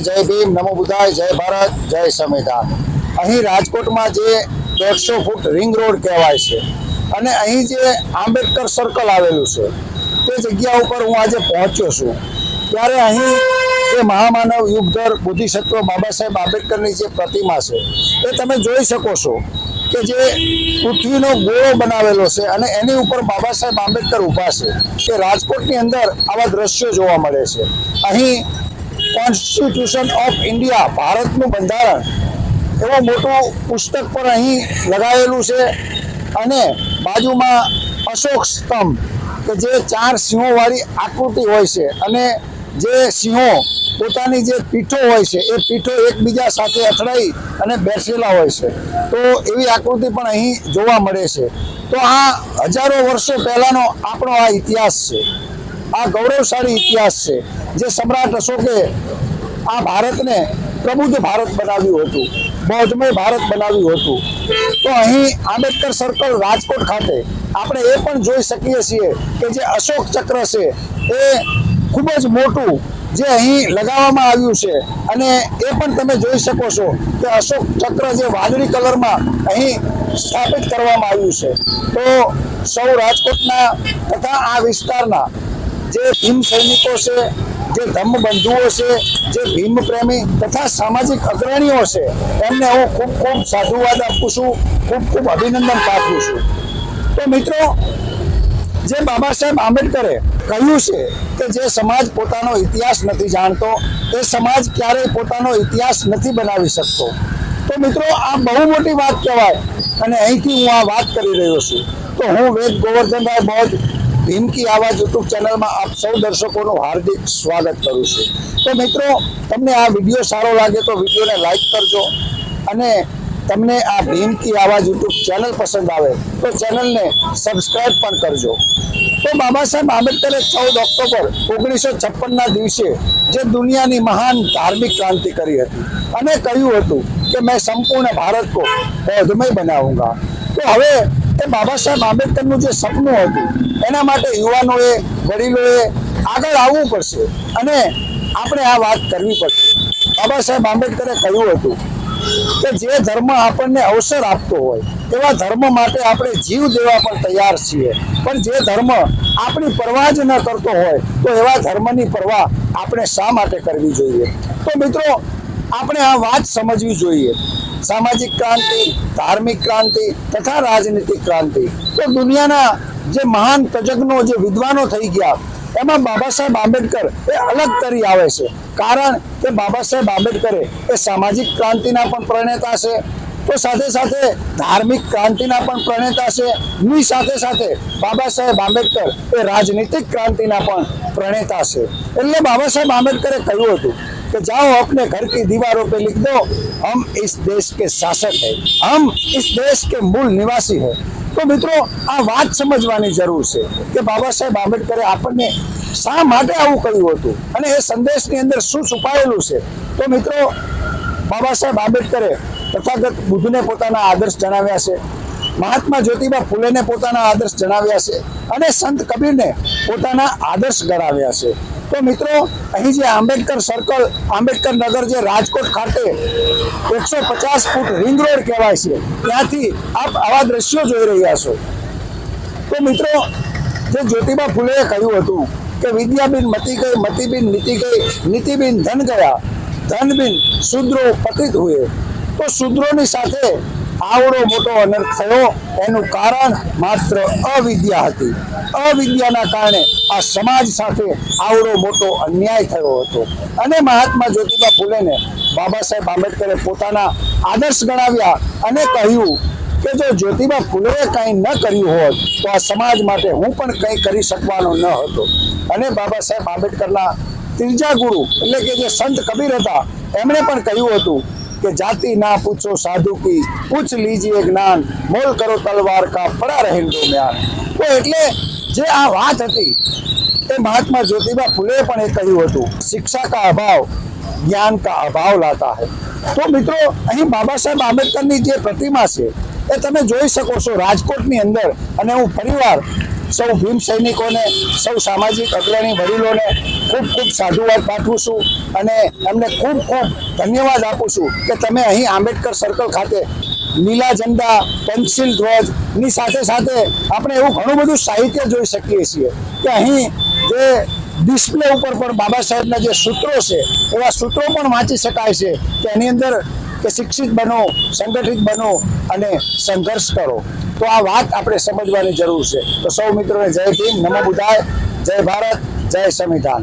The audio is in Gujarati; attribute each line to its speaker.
Speaker 1: જય ભીમ, નમો બુધાય જય ભારત, જય સંવિધાન. અહીં રાજકોટમાં જે દોઢસો ફૂટ રિંગ રોડ કહેવાય છે અને અહીં જે આંબેડકર સર્કલ આવેલું છે, તે જગ્યા ઉપર હું આજે પહોંચ્યો છું. ત્યારે અહીં જે મહામાનવ યુગધર બુદ્ધિસત્વ બાબા સાહેબ આંબેડકરની જે પ્રતિમા છે, એ તમે જોઈ શકો છો કે જે પૃથ્વીનો ગોળો બનાવેલો છે અને એની ઉપર બાબા સાહેબ આંબેડકર ઊભા છે કે રાજકોટની અંદર આવા દ્રશ્યો જોવા મળે છે. અહીં કોન્સ્ટિટ્યુશન ઓફ ઇન્ડિયા ભારતનું બંધારણ. એવું મોટું પુસ્તક પણ અહીં લગાવેલું છે. અને બાજુમાં અશોક સ્તંભ, કે જે ચાર સિંહોવાળી આકૃતિ હોય છે. અને જે સિંહો પોતાની જે પીઠો હોય છે, એ પીઠો એકબીજા સાથે અથડાઈ અને બેસેલા હોય છે. તો એવી આકૃતિ પણ અહીં જોવા મળે છે. તો આ હજારો વર્ષો પહેલાંનો આપણો આ ઇતિહાસ છે. આ ગૌરવશાળી ઇતિહાસ છે. જે સમ્રાટ અશોકે આ ભારતને પ્રબુદ્ધ ભારત બનાવ્યું હતું બૌદ્ધમય ભારત બનાવ્યું હતું. તો અહીં આંબેડકર સર્કલ રાજકોટ ખાતે આપણે એ પણ જોઈ શકીએ છીએ કે જે અશોક ચક્ર છે, એ ખૂબ જ મોટું જે અહીં લગાવવામાં આવ્યું છે. અને એ પણ તમે જોઈ શકો છો કે અશોક ચક્ર જે વાદળી કલરમાં અહીં સ્થાપિત કરવામાં આવ્યું છે. તો સૌ રાજકોટના તથા આ વિસ્તારના જે ભીમ સૈનિકો છે, જે ધમ્મબંધુઓ છે, જે ભીમ પ્રેમી તથા સામાજિક અગ્રણીઓ છે, એમને હું ખૂબ ખૂબ સાધુવાદ આપું છું, ખૂબ ખૂબ અભિનંદન પાઠવું છું. તો મિત્રો, જે બાબા સાહેબ આંબેડકરે કહ્યું છે કે જે સમાજ પોતાનો ઇતિહાસ નથી જાણતો, એ સમાજ ક્યારેય પોતાનો ઇતિહાસ નથી બનાવી શકતો. તો મિત્રો, આ બહુ મોટી વાત કહેવાય અને અહીંથી હું આ વાત કરી રહ્યો છું. તો હું વેદ ગોવર્ધનભાઈ બોધ ભીમકી આવાજ યુટ્યુબ ચેનલમાં આપ સૌ દર્શકોનું હાર્દિક સ્વાગત કરું છું. તો મિત્રો, તમને આ વીડિયો સારો લાગે તો વિડીયોને લાઈક કરજો અને તમને આ ભીમકી આવાજ યુટ્યુબ ચેનલ પસંદ આવે તો ચેનલને સબસ્ક્રાઇબ પણ કરજો. તો બાબા સાહેબ આંબેડકરે ચૌદ ઓક્ટોબર ઓગણીસો છપ્પનના દિવસે જે દુનિયાની મહાન ધાર્મિક ક્રાંતિ કરી હતી અને કહ્યું હતું કે, મેં સંપૂર્ણ ભારત કો બૌદ્ધમય બનાવું તો હવે એ બાબા સાહેબ આંબેડકરનું જે સપનું હતું, એના માટે યુવાનોએ, વડીલોએ આગળ આવવું પડશે અને આપણે આ વાત કરવી પડશે. બાબા સાહેબ આંબેડકરે કહ્યું હતું કે જે ધર્મ આપણને અવસર આપતો હોય તેવા ધર્મ માટે આપણે જીવ દેવા પણ તૈયાર છીએ. પણ જે ધર્મ આપણી પરવા જ ન કરતો હોય, તો એવા ધર્મની પરવા આપણે શા માટે કરવી જોઈએ? તો મિત્રો આપણે આ વાત સમજવી જોઈએ. સામાજિક ક્રાંતિ, ધાર્મિક ક્રાંતિ તથા રાજનીતિક ક્રાંતિ. તો દુનિયાના જે મહાન તજજ્ઞો, જે વિદ્વાનો થઈ ગયા, એમાં બાબા સાહેબ આંબેડકર એ અલગ તરી આવે છે. કારણ કે બાબા સાહેબ આંબેડકરે એ સામાજિક ક્રાંતિના પણ પ્રણેતા છે. તો સાથે સાથે ધાર્મિક ક્રાંતિના પણ પ્રણેતા છે. ની સાથે સાથે બાબા સાહેબ આંબેડકર એ રાજનીતિક ક્રાંતિના પણ પ્રણેતા છે. એટલે બાબા સાહેબ આંબેડકરે કહ્યું હતું कि जाओ अपने घर की दीवारों पे लिख दो हम इस देश के शासक हैं हम इस देश के मूल निवासी हैं તો મિત્રો આ વાત સમજવાની જરૂર છે કે બાબા સાહેબ આંબેડકરે આપણને શા માટે આવું કહ્યું હતું અને એ સંદેશની અંદર શું છુપાયેલું છે તો મિત્રો બાબા સાહેબ આંબેડકરે તથાગત બુદ્ધને પોતાના આદર્શ જણાવ્યા છે મહાત્મા જ્યોતિબા ફૂલેને પોતાના આદર્શ જણાવ્યા છે અને સંત કબીરને પોતાના આદર્શ ગણાવ્યા છે તો મિત્રો, અહીં જે આંબેડકર સર્કલ આંબેડકર નગર જે રાજકોટ ખાતે એકસો પચાસ ફૂટ રિંગ રોડ કહેવાય છે, ત્યાંથી આપ આવા દ્રશ્યો જોઈ રહ્યા છો. તો મિત્રો, જે જ્યોતિબા ફૂલેએ કહ્યું હતું કે વિદ્યાબીન મતી ગઈ મતીબીન નીતિ ગઈ, નીતિબીન ધન ગયા, ધનબીન શુદ્રો પતિત હુએ. તો શુદ્રોની સાથે આવડો મોટો અનર્થ થયો. એનું કારણ માત્ર અવિદ્યા હતી. અવિદ્યાના કારણે આ સમાજ સાથે આવડો મોટો અન્યાય થયો હતો. અને મહાત્મા જ્યોતિબા ફૂલેને બાબા સાહેબ આંબેડકરે પોતાના આદર્શ ગણાવ્યા અને કહ્યું કે જો જ્યોતિબા ફૂલેએ કંઈ ન કર્યું હોત, તો આ સમાજ માટે હું પણ કંઈ કરી શકવાનો ન હતો. અને બાબા સાહેબ આંબેડકરના ત્રીજા ગુરુ એટલે કે જે સંત કબીર હતા, એમણે પણ કહ્યું હતું કે જાતિ ના પૂછો, સાધુ કી, પૂછ લીજીએ જ્ઞાન, મોલ કરો તલવાર કા પડા રહે દરમિયાન તો એટલે જે આ વાત હતી, એ મહાત્મા જ્યોતિબા ફૂલે પણ એ કહ્યું હતું, શિક્ષા કા અભાવ, જ્ઞાન કા અભાવ લાતા હૈ. તો મિત્રો, અહીં બાબા સાહેબ આંબેડકરની જે પ્રતિમા છે, એ તમે જોઈ શકો છો રાજકોટની અંદર, અને હું ફરીવાર સૌ ભીમ સૈનિકોને, સૌ સામાજિક અગ્રણી વડીલોને ખૂબ ખૂબ સાધુવાદ પાઠવું છું અને એમને ખૂબ ખૂબ ધન્યવાદ આપું છું કે તમે અહીં આંબેડકર સર્કલ ખાતે લીલા ઝંડા પેન્સિલ ધ્વજની સાથે સાથે આપણે એવું ઘણું બધું સાહિત્ય જોઈ શકીએ છીએ કે અહીં જે ડિસ્પ્લે ઉપર પણ બાબા સાહેબના જે સૂત્રો છે, એવા સૂત્રો પણ વાંચી શકાય છે કે એની અંદર કે શિક્ષિત બનો, સંગઠિત બનો અને સંઘર્ષ કરો. તો આ વાત આપણે સમજવાની જરૂર છે. તો સૌ મિત્રોને જય ભીમ, નમો બુધાય જય ભારત, જય સંવિધાન.